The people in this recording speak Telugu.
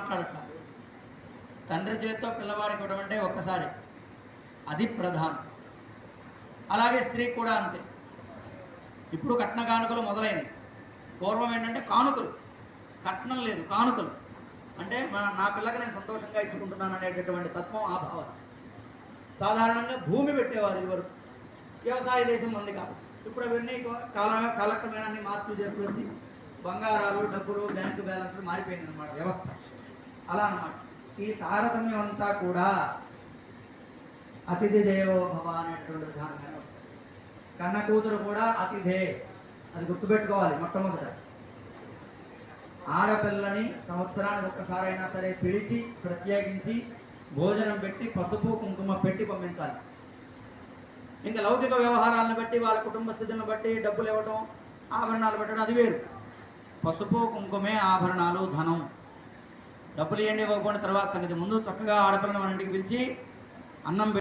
మాట్లాడట్లా తండ్రి చేతితో పిల్లవాడికి ఇవ్వడమంటే ఒక్కసారి. అది ప్రధానం. అలాగే స్త్రీ కూడా అంతే. ఇప్పుడు కట్న కానుకలు మొదలైనవి. పూర్వం ఏంటంటే కానుకలు. కట్నం లేదు కానుకలు. అంటే మన నా పిల్లకి నేను సంతోషంగా ఇచ్చుకుంటున్నాను అనేటటువంటి తత్వం ఆ భావన. సాధారణంగా భూమి పెట్టేవారు ఇదివరకు వ్యవసాయ దేశం ఉంది కాదు. ఇప్పుడు అవన్నీ కాల కాలక్రమేణాన్ని మార్పులు జరిపి వచ్చి బంగారాలు డబ్బులు బ్యాంకు బ్యాలెన్స్ మారిపోయింది అనమాట వ్యవస్థ. అలా అనమాట ఈ తారతమ్యం అంతా కూడా అతిథి దేవో భవ అనేటువంటి విధానంగానే వస్తుంది. కన్న కూతురు కూడా అతిథే. అది గుర్తుపెట్టుకోవాలి మొట్టమొదట. ఆడపిల్లని సంవత్సరానికి ఒక్కసారైనా సరే పిలిచి ప్రత్యేకించి భోజనం పెట్టి పసుపు కుంకుమ పెట్టి పంపించాలి. ఇంకా లౌకిక వ్యవహారాలను బట్టి వాళ్ళ కుటుంబ స్థితిని బట్టి డబ్బులు ఇవ్వటం ఆభరణాలు పెట్టడం అది వేరు. పసుపు కుంకుమే ఆభరణాలు ధనం. డబ్బులు ఇవ్వండి ఇవ్వకపోయిన తర్వాత సంగతి. ముందు చక్కగా ఆడపిల్లని మన ఇంటికి పిలిచి అన్నం పెట్టి